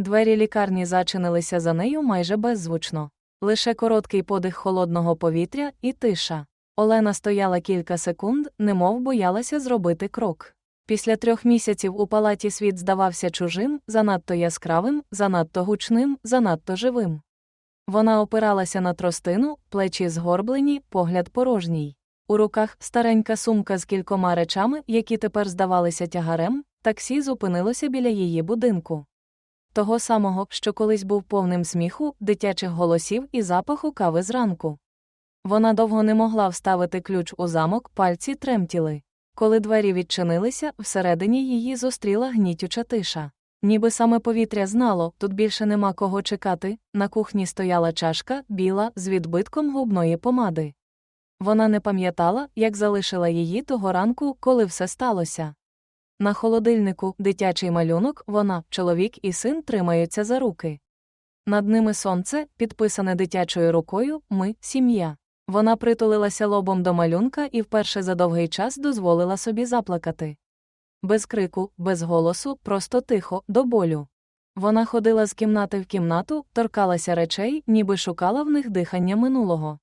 Двері лікарні зачинилися за нею майже беззвучно. Лише короткий подих холодного повітря і тиша. Олена стояла кілька секунд, немов боялася зробити крок. Після трьох місяців у палаті світ здавався чужим, занадто яскравим, занадто гучним, занадто живим. Вона опиралася на тростину, плечі згорблені, погляд порожній. У руках старенька сумка з кількома речами, які тепер здавалися тягарем, таксі зупинилося біля її будинку. Того самого, що колись був повним сміху, дитячих голосів і запаху кави зранку. Вона довго не могла вставити ключ у замок, пальці тремтіли. Коли двері відчинилися, всередині її зустріла гнітюча тиша. Ніби саме повітря знало, тут більше нема кого чекати, на кухні стояла чашка, біла, з відбитком губної помади. Вона не пам'ятала, як залишила її того ранку, коли все сталося. На холодильнику дитячий малюнок, вона, чоловік і син тримаються за руки. Над ними сонце, підписане дитячою рукою, ми сім'я. Вона притулилася лобом до малюнка і вперше за довгий час дозволила собі заплакати. Без крику, без голосу, просто тихо, до болю. Вона ходила з кімнати в кімнату, торкалася речей, ніби шукала в них дихання минулого.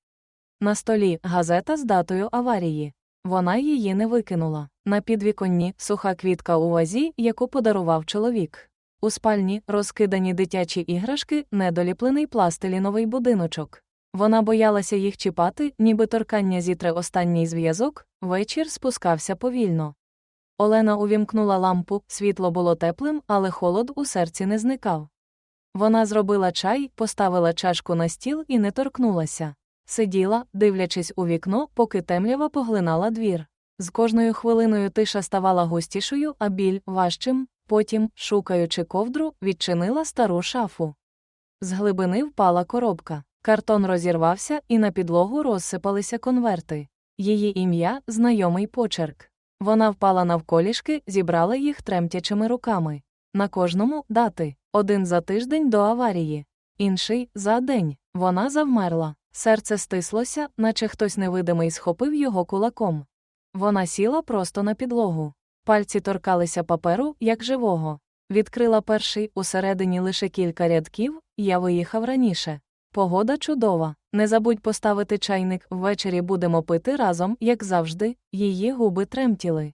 На столі газета з датою аварії. Вона її не викинула. На підвіконні суха квітка у вазі, яку подарував чоловік. У спальні розкидані дитячі іграшки, недоліплений пластиліновий будиночок. Вона боялася їх чіпати, ніби торкання зітре останній зв'язок, вечір спускався повільно. Олена увімкнула лампу, світло було теплим, але холод у серці не зникав. Вона зробила чай, поставила чашку на стіл і не торкнулася. Сиділа, дивлячись у вікно, поки темрява поглинала двір. З кожною хвилиною тиша ставала густішою, а біль важчим, потім, шукаючи ковдру, відчинила стару шафу. З глибини впала коробка. Картон розірвався, і на підлогу розсипалися конверти. Її ім'я знайомий почерк. Вона впала навколішки, зібрала їх тремтячими руками. На кожному дати один за тиждень до аварії, інший за день. Вона завмерла. Серце стислося, наче хтось невидимий схопив його кулаком. Вона сіла просто на підлогу. Пальці торкалися паперу, як живого. Відкрила перший усередині лише кілька рядків, я виїхав раніше. Погода чудова. Не забудь поставити чайник, ввечері будемо пити разом, як завжди, її губи тремтіли.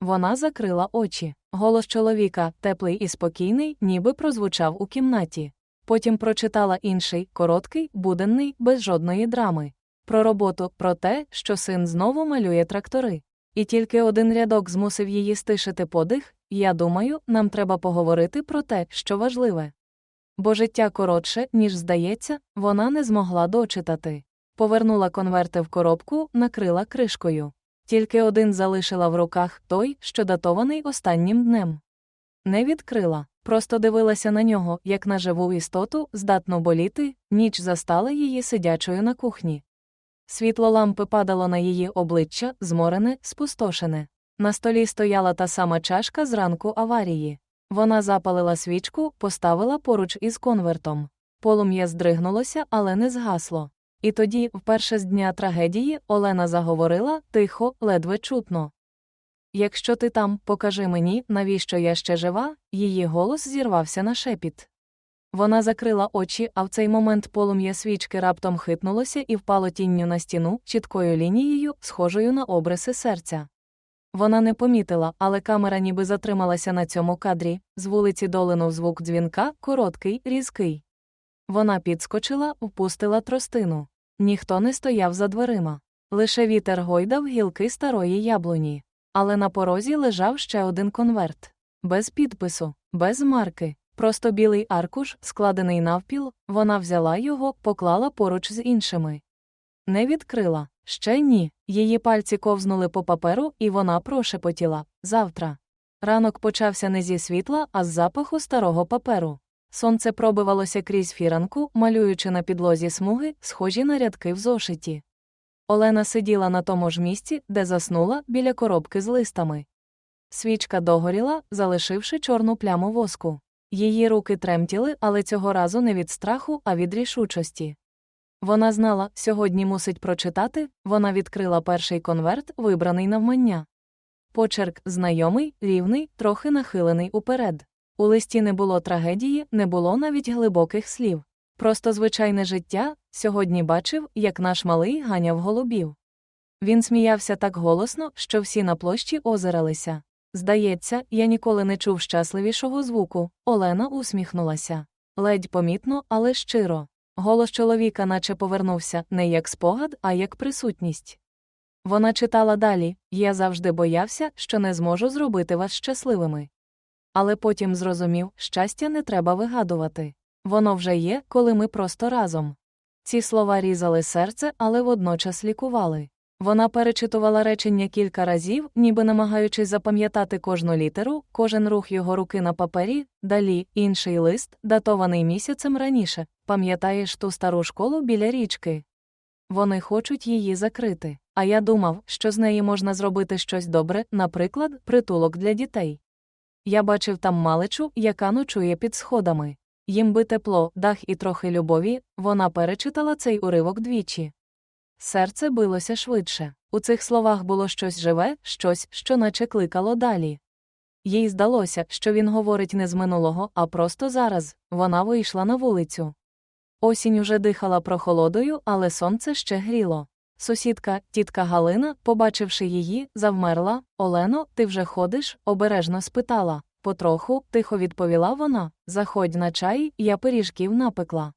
Вона закрила очі. Голос чоловіка, теплий і спокійний, ніби прозвучав у кімнаті. Потім прочитала інший, короткий, буденний, без жодної драми. Про роботу, про те, що син знову малює трактори. І тільки один рядок змусив її стишити подих. Я думаю, нам треба поговорити про те, що важливе. Бо життя коротше, ніж здається, вона не змогла дочитати. Повернула конверти в коробку, накрила кришкою. Тільки один залишила в руках той, що датований останнім днем. Не відкрила, просто дивилася на нього, як на живу істоту, здатно боліти, ніч застала її сидячою на кухні. Світло лампи падало на її обличчя, зморене, спустошене. На столі стояла та сама чашка з ранку аварії. Вона запалила свічку, поставила поруч із конвертом. Полум'я здригнулося, але не згасло. І тоді, вперше з дня трагедії, Олена заговорила тихо, ледве чутно. Якщо ти там, покажи мені, навіщо я ще жива, її голос зірвався на шепіт. Вона закрила очі, а в цей момент полум'я свічки раптом хитнулося і впало тінню на стіну, чіткою лінією, схожою на обриси серця. Вона не помітила, але камера ніби затрималася на цьому кадрі, з вулиці долинув звук дзвінка, короткий, різкий. Вона підскочила, впустила тростину. Ніхто не стояв за дверима. Лише вітер гойдав гілки старої яблуні. Але на порозі лежав ще один конверт. Без підпису, без марки, просто білий аркуш, складений навпіл, вона взяла його, поклала поруч з іншими. Не відкрила. Ще ні. Її пальці ковзнули по паперу, і вона прошепотіла завтра. Ранок почався не зі світла, а з запаху старого паперу. Сонце пробивалося крізь фіранку, малюючи на підлозі смуги, схожі на рядки в зошиті. Олена сиділа на тому ж місці, де заснула, біля коробки з листами. Свічка догоріла, залишивши чорну пляму воску. Її руки тремтіли, але цього разу не від страху, а від рішучості. Вона знала, сьогодні мусить прочитати, вона відкрила перший конверт, вибраний навмання. Почерк знайомий, рівний, трохи нахилений уперед. У листі не було трагедії, не було навіть глибоких слів. Просто звичайне життя сьогодні бачив, як наш малий ганяв голубів. Він сміявся так голосно, що всі на площі озиралися. Здається, я ніколи не чув щасливішого звуку. Олена усміхнулася. Ледь помітно, але щиро. Голос чоловіка наче повернувся не як спогад, а як присутність. Вона читала далі я завжди боявся, що не зможу зробити вас щасливими. Але потім зрозумів, щастя не треба вигадувати. Воно вже є, коли ми просто разом. Ці слова різали серце, але водночас лікували. Вона перечитувала речення кілька разів, ніби намагаючись запам'ятати кожну літеру, кожен рух його руки на папері, далі інший лист, датований місяцем раніше. Пам'ятаєш ту стару школу біля річки? Вони хочуть її закрити. А я думав, що з неї можна зробити щось добре, наприклад, притулок для дітей. Я бачив там маличу, яка ночує під сходами. Їм би тепло, дах і трохи любові, вона перечитала цей уривок двічі. Серце билося швидше. У цих словах було щось живе, щось, що наче кликало далі. Їй здалося, що він говорить не з минулого, а просто зараз вона вийшла на вулицю. Осінь уже дихала прохолодою, але сонце ще гріло. Сусідка, тітка Галина, побачивши її, завмерла Олено, ти вже ходиш? обережно спитала. Потроху, тихо відповіла вона Заходь на чай, я пиріжків напекла.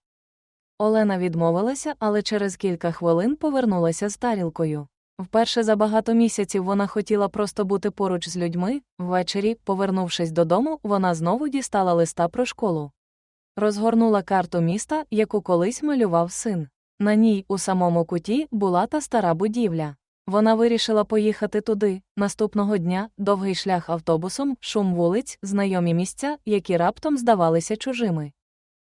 Олена відмовилася, але через кілька хвилин повернулася з тарілкою. Вперше за багато місяців вона хотіла просто бути поруч з людьми. Ввечері, повернувшись додому, вона знову дістала листа про школу. Розгорнула карту міста, яку колись малював син. На ній, у самому куті, була та стара будівля. Вона вирішила поїхати туди. Наступного дня довгий шлях автобусом, шум вулиць, знайомі місця, які раптом здавалися чужими.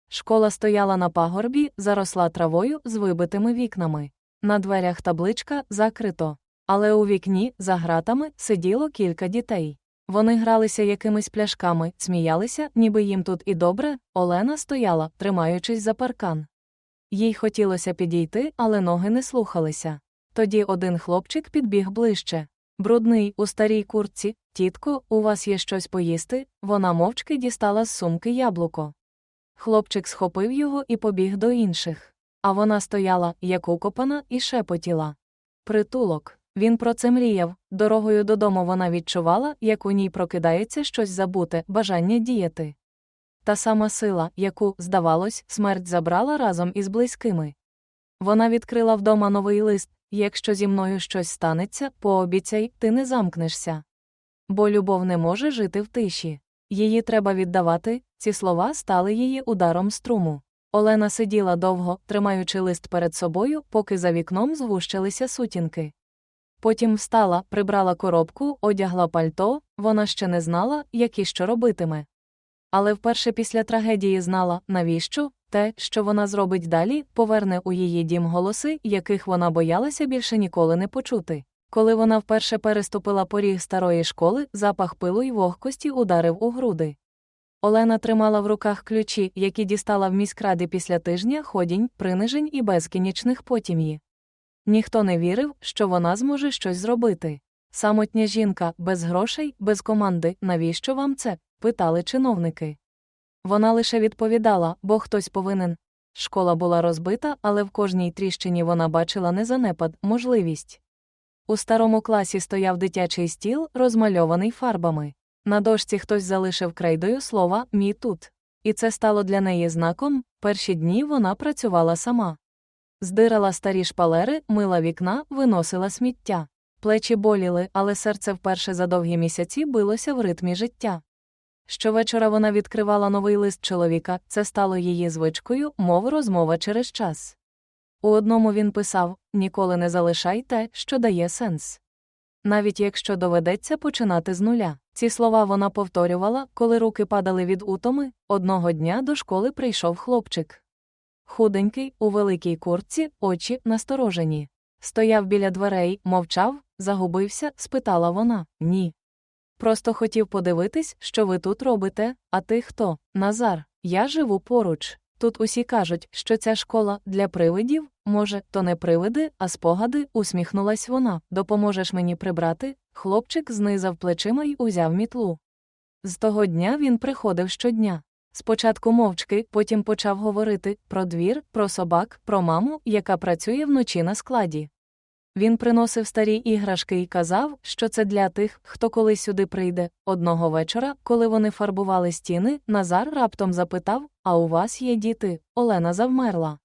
Школа стояла на пагорбі, заросла травою з вибитими вікнами. На дверях табличка закрито. Але у вікні, за гратами, сиділо кілька дітей. Вони гралися якимись пляшками, сміялися, ніби їм тут і добре. Олена стояла, тримаючись за паркан. Їй хотілося підійти, але ноги не слухалися. Тоді один хлопчик підбіг ближче. Брудний, у старій куртці, тітко, у вас є щось поїсти? Вона мовчки дістала з сумки яблуко. Хлопчик схопив його і побіг до інших. А вона стояла, як укопана, і шепотіла. Притулок. Він про це мріяв. Дорогою додому вона відчувала, як у ній прокидається щось забуте, бажання діяти. Та сама сила, яку, здавалось, смерть забрала разом із близькими. Вона відкрила вдома новий лист якщо зі мною щось станеться, пообіцяй, ти не замкнешся. Бо любов не може жити в тиші. Її треба віддавати, ці слова стали її ударом струму. Олена сиділа довго, тримаючи лист перед собою, поки за вікном згущилися сутінки. Потім встала, прибрала коробку, одягла пальто, вона ще не знала, як і що робитиме. Але вперше після трагедії знала, навіщо те, що вона зробить далі, поверне у її дім голоси, яких вона боялася більше ніколи не почути. Коли вона вперше переступила поріг старої школи, запах пилу й вогкості ударив у груди. Олена тримала в руках ключі, які дістала в міськраді після тижня ходінь, принижень і безкінечних потім'ї. Ніхто не вірив, що вона зможе щось зробити. Самотня жінка, без грошей, без команди, навіщо вам це? питали чиновники. Вона лише відповідала, бо хтось повинен. Школа була розбита, але в кожній тріщині вона бачила не занепад, можливість. У старому класі стояв дитячий стіл, розмальований фарбами. На дошці хтось залишив крейдою слова Мій тут. І це стало для неї знаком перші дні вона працювала сама. Здирала старі шпалери, мила вікна, виносила сміття. Плечі боліли, але серце вперше за довгі місяці билося в ритмі життя. Щовечора вона відкривала новий лист чоловіка, це стало її звичкою, мов розмова через час. У одному він писав ніколи не залишай те, що дає сенс. Навіть якщо доведеться починати з нуля. Ці слова вона повторювала, коли руки падали від утоми, одного дня до школи прийшов хлопчик. Худенький, у великій куртці, очі насторожені. Стояв біля дверей, мовчав, загубився, спитала вона ні. Просто хотів подивитись, що ви тут робите, а ти хто? Назар, я живу поруч. Тут усі кажуть, що ця школа для привидів, може, то не привиди, а спогади, усміхнулась вона. Допоможеш мені прибрати? Хлопчик знизав плечима й узяв мітлу. З того дня він приходив щодня. Спочатку мовчки, потім почав говорити про двір, про собак, про маму, яка працює вночі на складі. Він приносив старі іграшки і казав, що це для тих, хто колись сюди прийде. Одного вечора, коли вони фарбували стіни, Назар раптом запитав: А у вас є діти? Олена завмерла.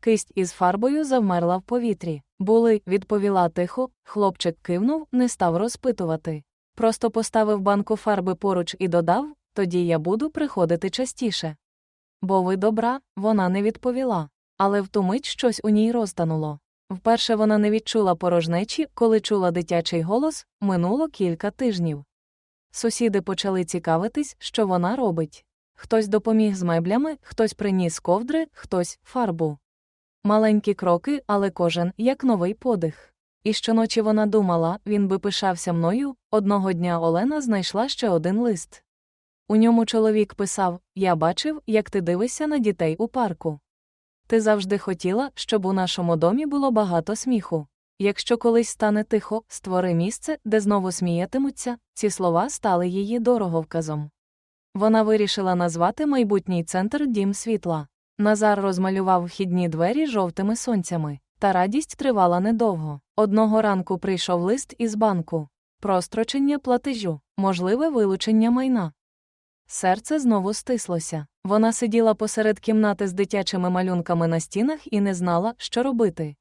Кисть із фарбою завмерла в повітрі. Були, відповіла тихо, хлопчик кивнув, не став розпитувати. Просто поставив банку фарби поруч і додав тоді я буду приходити частіше. Бо ви добра, вона не відповіла, але в ту мить щось у ній розтануло. Вперше вона не відчула порожнечі, коли чула дитячий голос, минуло кілька тижнів. Сусіди почали цікавитись, що вона робить. Хтось допоміг з меблями, хтось приніс ковдри, хтось фарбу. Маленькі кроки, але кожен як новий подих. І щоночі вона думала, він би пишався мною. Одного дня Олена знайшла ще один лист. У ньому чоловік писав Я бачив, як ти дивишся на дітей у парку. Ти завжди хотіла, щоб у нашому домі було багато сміху. Якщо колись стане тихо, створи місце, де знову сміятимуться, ці слова стали її дороговказом. Вона вирішила назвати майбутній центр Дім світла. Назар розмалював вхідні двері жовтими сонцями, та радість тривала недовго. Одного ранку прийшов лист із банку. Прострочення платежу, можливе вилучення майна. Серце знову стислося. Вона сиділа посеред кімнати з дитячими малюнками на стінах і не знала, що робити.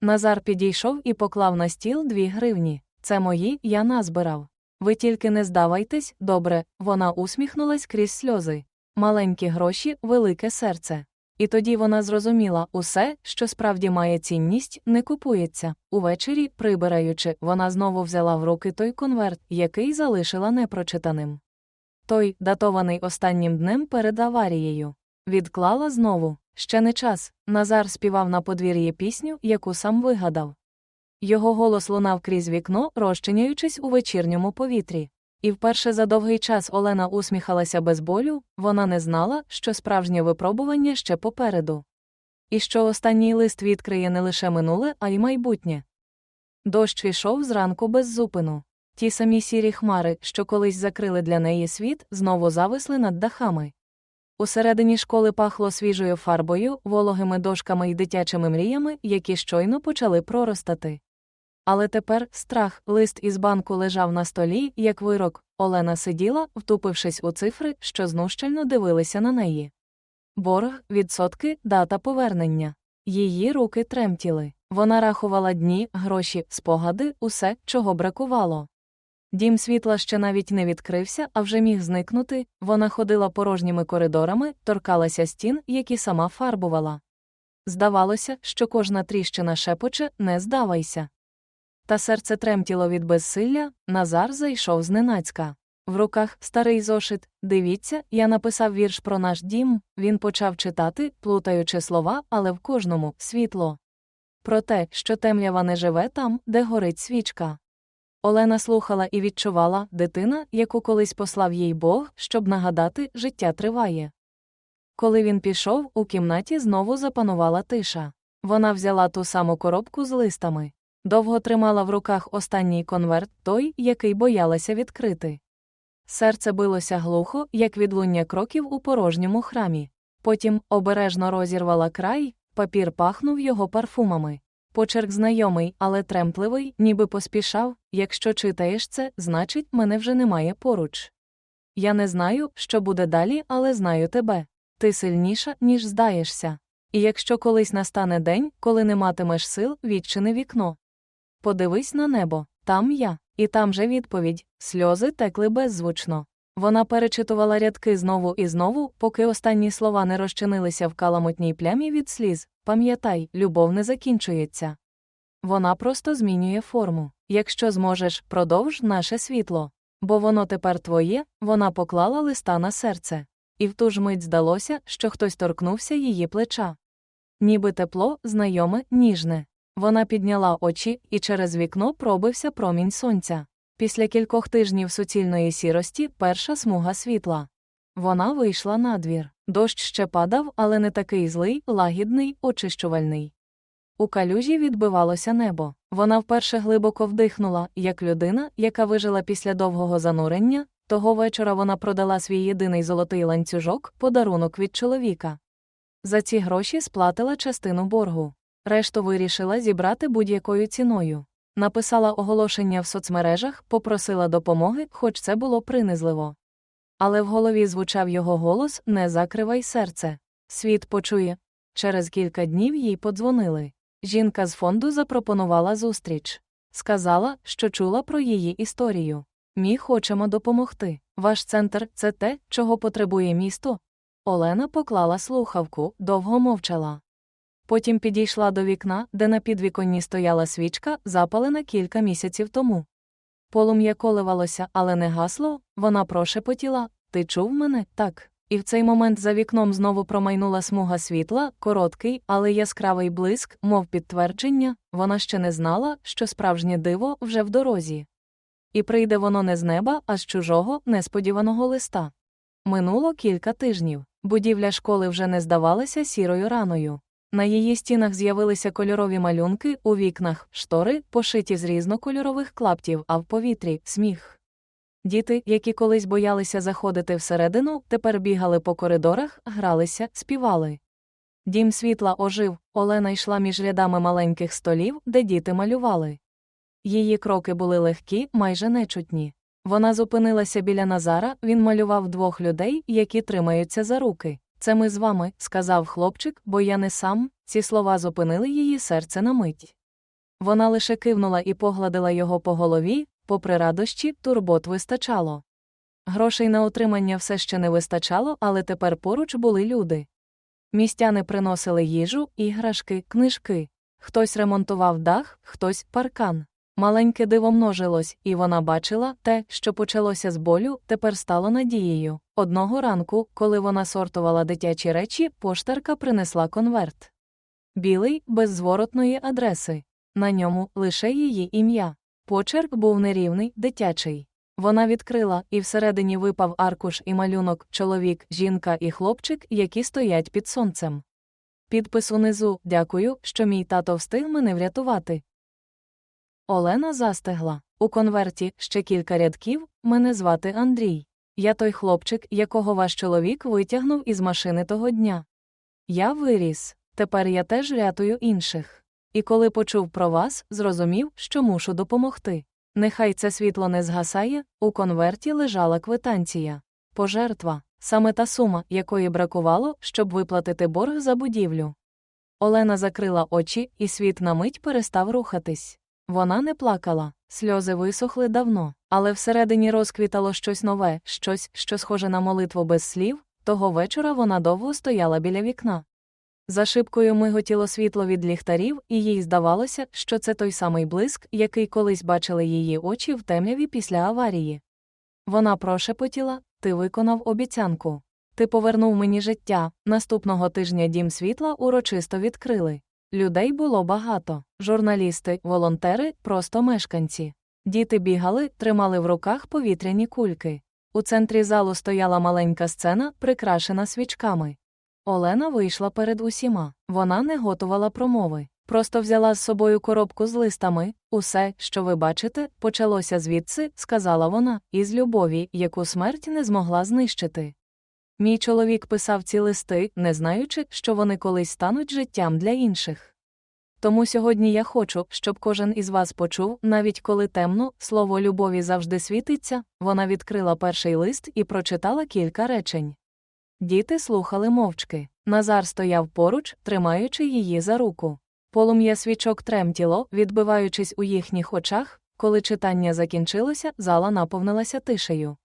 Назар підійшов і поклав на стіл дві гривні. Це мої, я назбирав. Ви тільки не здавайтесь, добре, вона усміхнулась крізь сльози. Маленькі гроші, велике серце. І тоді вона зрозуміла усе, що справді має цінність, не купується. Увечері, прибираючи, вона знову взяла в руки той конверт, який залишила непрочитаним. Той, датований останнім днем перед аварією. Відклала знову. Ще не час. Назар співав на подвір'ї пісню, яку сам вигадав. Його голос лунав крізь вікно, розчиняючись у вечірньому повітрі. І вперше за довгий час Олена усміхалася без болю, вона не знала, що справжнє випробування ще попереду. І що останній лист відкриє не лише минуле, а й майбутнє. Дощ ішов зранку без зупину. Ті самі сірі хмари, що колись закрили для неї світ, знову зависли над дахами. Усередині школи пахло свіжою фарбою, вологими дошками і дитячими мріями, які щойно почали проростати. Але тепер страх, лист із банку лежав на столі, як вирок. Олена сиділа, втупившись у цифри, що знущально дивилися на неї. Борг, відсотки, дата повернення. Її руки тремтіли. Вона рахувала дні, гроші, спогади, усе, чого бракувало. Дім світла ще навіть не відкрився, а вже міг зникнути. Вона ходила порожніми коридорами, торкалася стін, які сама фарбувала. Здавалося, що кожна тріщина шепоче не здавайся. Та серце тремтіло від безсилля, Назар зайшов зненацька. В руках старий зошит. Дивіться, я написав вірш про наш дім. Він почав читати, плутаючи слова, але в кожному світло. Про те, що темрява не живе там, де горить свічка. Олена слухала і відчувала дитина, яку колись послав їй Бог, щоб нагадати, життя триває. Коли він пішов, у кімнаті знову запанувала тиша. Вона взяла ту саму коробку з листами. Довго тримала в руках останній конверт, той, який боялася відкрити. Серце билося глухо, як відлуння кроків у порожньому храмі. Потім обережно розірвала край, папір пахнув його парфумами. Почерк знайомий, але тремтливий, ніби поспішав якщо читаєш це, значить, мене вже немає поруч. Я не знаю, що буде далі, але знаю тебе. Ти сильніша, ніж здаєшся. І якщо колись настане день, коли не матимеш сил, відчини вікно. Подивись на небо, там я, і там же відповідь сльози текли беззвучно. Вона перечитувала рядки знову і знову, поки останні слова не розчинилися в каламутній плямі від сліз. Пам'ятай, любов не закінчується. Вона просто змінює форму. Якщо зможеш, продовж наше світло. Бо воно тепер твоє, вона поклала листа на серце. І в ту ж мить здалося, що хтось торкнувся її плеча. Ніби тепло, знайоме, ніжне. Вона підняла очі, і через вікно пробився промінь сонця. Після кількох тижнів суцільної сірості перша смуга світла. Вона вийшла на двір. Дощ ще падав, але не такий злий, лагідний, очищувальний. У калюжі відбивалося небо. Вона вперше глибоко вдихнула, як людина, яка вижила після довгого занурення, Того вечора вона продала свій єдиний золотий ланцюжок, подарунок від чоловіка. За ці гроші сплатила частину боргу. Решту вирішила зібрати будь-якою ціною. Написала оголошення в соцмережах, попросила допомоги, хоч це було принизливо. Але в голові звучав його голос Не закривай серце. Світ почує. Через кілька днів їй подзвонили. Жінка з фонду запропонувала зустріч. Сказала, що чула про її історію. Ми хочемо допомогти. Ваш центр це те, чого потребує місто. Олена поклала слухавку, довго мовчала. Потім підійшла до вікна, де на підвіконні стояла свічка, запалена кілька місяців тому. Полум'я коливалося, але не гасло, вона прошепотіла Ти чув мене? Так. І в цей момент за вікном знову промайнула смуга світла, короткий, але яскравий блиск, мов підтвердження, вона ще не знала, що справжнє диво вже в дорозі. І прийде воно не з неба, а з чужого, несподіваного листа. Минуло кілька тижнів. Будівля школи вже не здавалася сірою раною. На її стінах з'явилися кольорові малюнки, у вікнах, штори, пошиті з різнокольорових клаптів, а в повітрі сміх. Діти, які колись боялися заходити всередину, тепер бігали по коридорах, гралися, співали. Дім світла ожив, Олена йшла між рядами маленьких столів, де діти малювали. Її кроки були легкі, майже нечутні. Вона зупинилася біля Назара, він малював двох людей, які тримаються за руки. Це ми з вами, сказав хлопчик, бо я не сам. Ці слова зупинили її серце на мить. Вона лише кивнула і погладила його по голові, попри радощі, турбот вистачало. Грошей на утримання все ще не вистачало, але тепер поруч були люди. Містяни приносили їжу, іграшки, книжки. Хтось ремонтував дах, хтось паркан. Маленьке диво множилось, і вона бачила те, що почалося з болю, тепер стало надією. Одного ранку, коли вона сортувала дитячі речі, поштарка принесла конверт. Білий, без зворотної адреси. На ньому лише її ім'я. Почерк був нерівний, дитячий. Вона відкрила, і всередині випав аркуш і малюнок, чоловік, жінка і хлопчик, які стоять під сонцем. Підпис унизу Дякую, що мій тато встиг мене врятувати. Олена застегла. У конверті ще кілька рядків мене звати Андрій. Я той хлопчик, якого ваш чоловік витягнув із машини того дня. Я виріс. Тепер я теж рятую інших. І коли почув про вас, зрозумів, що мушу допомогти. Нехай це світло не згасає, у конверті лежала квитанція. Пожертва саме та сума, якої бракувало, щоб виплатити борг за будівлю. Олена закрила очі, і світ на мить перестав рухатись. Вона не плакала, сльози висохли давно, але всередині розквітало щось нове, щось, що схоже на молитву без слів. Того вечора вона довго стояла біля вікна. За шибкою миготіло світло від ліхтарів, і їй здавалося, що це той самий блиск, який колись бачили її очі в темряві після аварії. Вона прошепотіла Ти виконав обіцянку. Ти повернув мені життя. Наступного тижня дім світла урочисто відкрили. Людей було багато журналісти, волонтери, просто мешканці. Діти бігали, тримали в руках повітряні кульки. У центрі залу стояла маленька сцена, прикрашена свічками. Олена вийшла перед усіма. Вона не готувала промови. Просто взяла з собою коробку з листами. Усе, що ви бачите, почалося звідси, сказала вона, із любові, яку смерть не змогла знищити. Мій чоловік писав ці листи, не знаючи, що вони колись стануть життям для інших. Тому сьогодні я хочу, щоб кожен із вас почув, навіть коли темно, слово любові завжди світиться, вона відкрила перший лист і прочитала кілька речень. Діти слухали мовчки. Назар стояв поруч, тримаючи її за руку. Полум'я свічок тремтіло, відбиваючись у їхніх очах, коли читання закінчилося, зала наповнилася тишею.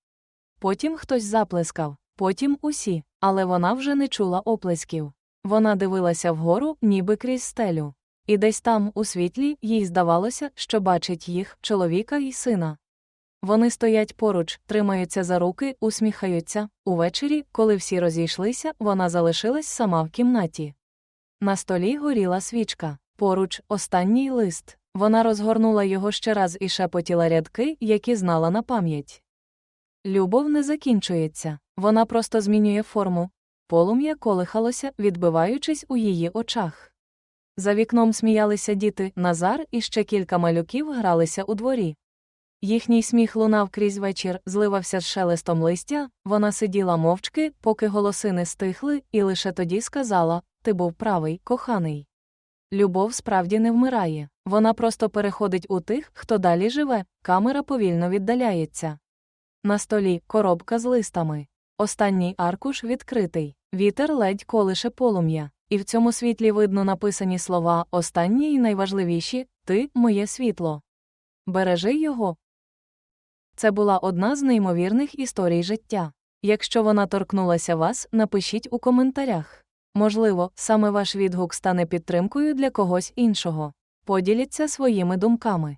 Потім хтось заплескав, потім усі, але вона вже не чула оплесків. Вона дивилася вгору, ніби крізь стелю. І десь там, у світлі, їй здавалося, що бачить їх, чоловіка і сина. Вони стоять поруч, тримаються за руки, усміхаються. Увечері, коли всі розійшлися, вона залишилась сама в кімнаті. На столі горіла свічка. Поруч останній лист. Вона розгорнула його ще раз і шепотіла рядки, які знала на пам'ять. Любов не закінчується, вона просто змінює форму. Полум'я колихалося, відбиваючись у її очах. За вікном сміялися діти, Назар і ще кілька малюків гралися у дворі. Їхній сміх лунав крізь вечір, зливався з шелестом листя, вона сиділа мовчки, поки голоси не стихли, і лише тоді сказала Ти був правий, коханий. Любов справді не вмирає, вона просто переходить у тих, хто далі живе, камера повільно віддаляється. На столі коробка з листами. Останній аркуш відкритий, вітер ледь колише полум'я, і в цьому світлі видно написані слова останні і найважливіші Ти моє світло. Бережи його. Це була одна з неймовірних історій життя. Якщо вона торкнулася вас, напишіть у коментарях. Можливо, саме ваш відгук стане підтримкою для когось іншого. Поділіться своїми думками.